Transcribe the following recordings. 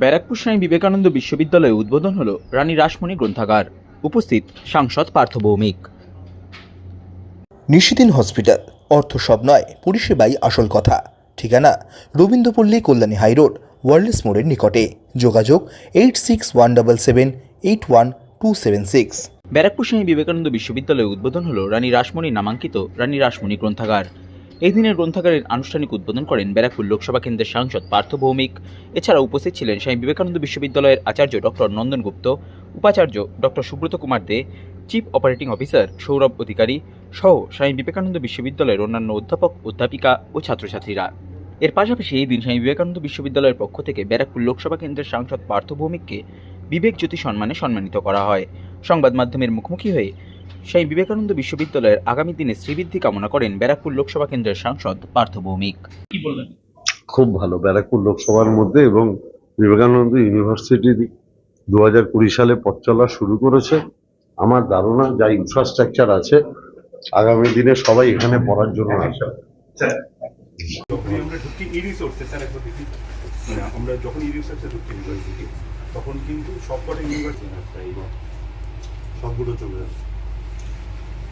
ব্যারাকপুর স্বামী বিবেকানন্দ বিশ্ববিদ্যালয়ে উদ্বোধন হল রানী রাসমণি গ্রন্থাগার। উপস্থিত সাংসদ পার্থ ভৌমিক। নিশিদিন হসপিটাল অর্থ সব নয় পরিষেবাই আসল কথা। ঠিকানা রবীন্দ্রপল্লী কল্যাণী হাইরোড ওয়ার্ল্ডস মোড়ের নিকটে। যোগাযোগ eight six one double seven eight one two seven six. Barrackpore Swami Vivekananda বিশ্ববিদ্যালয়ে উদ্বোধন হল রানী রাসমণি নামাঙ্কিত রানী রাসমণি গ্রন্থাগার। এই দিনের গ্রন্থাগারের আনুষ্ঠানিক উদ্বোধন করেন ব্যারাকপুর লোকসভা কেন্দ্রের সাংসদ পার্থ ভৌমিক। এছাড়া উপস্থিত ছিলেন স্বামী বিবেকানন্দ বিশ্ববিদ্যালয়ের আচার্য ডক্টর নন্দন গুপ্ত, উপাচার্য doctor Subrata Kumar De, chief operating officer Sourav Adhikari সহ স্বামী বিবেকানন্দ বিশ্ববিদ্যালয়ের অন্যান্য অধ্যাপক, অধ্যাপিকা ও ছাত্রছাত্রীরা। এর পাশাপাশি এই দিন স্বামী বিবেকানন্দ বিশ্ববিদ্যালয়ের পক্ষ থেকে ব্যারাকপুর লোকসভা কেন্দ্রের সাংসদ পার্থ ভৌমিককে বিবেক জ্যোতি সম্মানে সম্মানিত করা হয়। সংবাদ মাধ্যমের মুখোমুখি হয়ে স্বামী বিবেকানন্দ বিশ্ববিদ্যালয়ের আগামী দিনে শ্রীবৃদ্ধি কামনা করেন ব্যারাকপুর লোকসভা কেন্দ্রের সাংসদ পার্থ ভৌমিক। খুব ভালো ব্যারাকপুর লোকসভার মধ্যে এবং বিবেকানন্দ ইউনিভার্সিটি দু হাজার কুড়ি সালে পথ চলা শুরু করেছে। আমার ধারণা যা ইনফ্রাস্ট্রাকচার আছে আগামী দিনে সবাই এখানে পড়ার জন্য আসে যখনই আমরা ঢুকি ই রিসোর্সে স্যার একবার দেখি। মানে আমরা যখন ই রিসোর্সে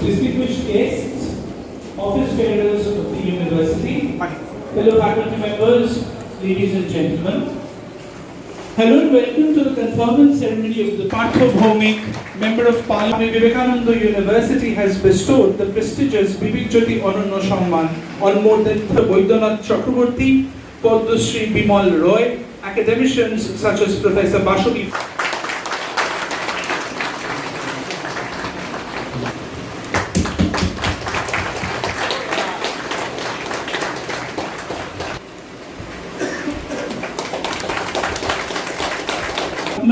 Distinguished guests, office bearers of the university, fellow faculty members, ladies and gentlemen. Hello and welcome to the conferment ceremony of the Partha Bhomik, Member of Parliament. Vivekananda University has bestowed the prestigious Vivek Jyoti Ananya Samman on more than Boidyanath Chakraborty, Padma Shri Bimal Roy, academicians such as Professor Bashavi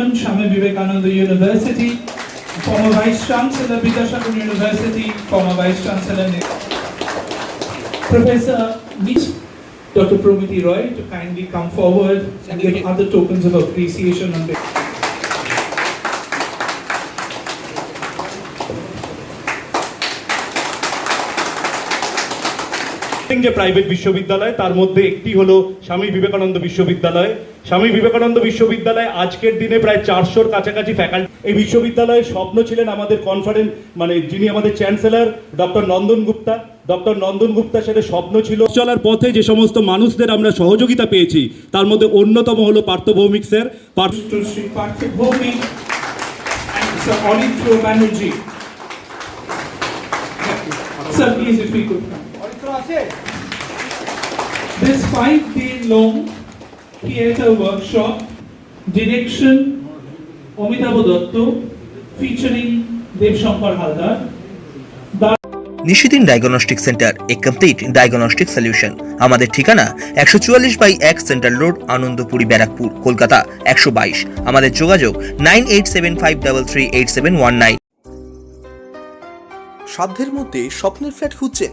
Government, Swami Vivekananda University, former Vice Chancellor Vidyasagar University, former Vice Chancellor Professor Nish, Dr. Promiti Roy to kindly come forward and give other tokens of appreciation on behalf. যে private বিশ্ববিদ্যালয় তার মধ্যে একটি হলো স্বামী বিবেকানন্দ বিশ্ববিদ্যালয় স্বামী বিবেকানন্দ বিশ্ববিদ্যালয় আজকের দিনে প্রায় চারশোর কাছাকাছি ফ্যাকাল্টি এই বিশ্ববিদ্যালয়ের স্বপ্ন ছিলেন আমাদের কনফারেন্স মানে যিনি আমাদের chancellor doctor Nandan Gupta doctor Nandan Gupta সেটা স্বপ্ন ছিল চলার পথে যে সমস্ত মানুষদের আমরা সহযোগিতা পেয়েছি তার মধ্যে অন্যতম হলো Partha Bhowmik sir Partha to Sri Partha Bhumi and Sir Auditro Banerjee. Sir, please, if we could come. This five-day-long theatre workshop, direction Amitabh Datta, featuring Dev Shankar Haldar, Nishidin diagnostic centre a complete diagnostic solution আমাদের ঠিকানা একশো চুয়াল্লিশ by এক central road Anandapuri Barrackpore Kolkata একশো বাইশ। আমাদের যোগাযোগ nine eight seven five double three eight seven one nine. সাধ্যের মধ্যে স্বপ্নের ফ্ল্যাট খুঁজছেন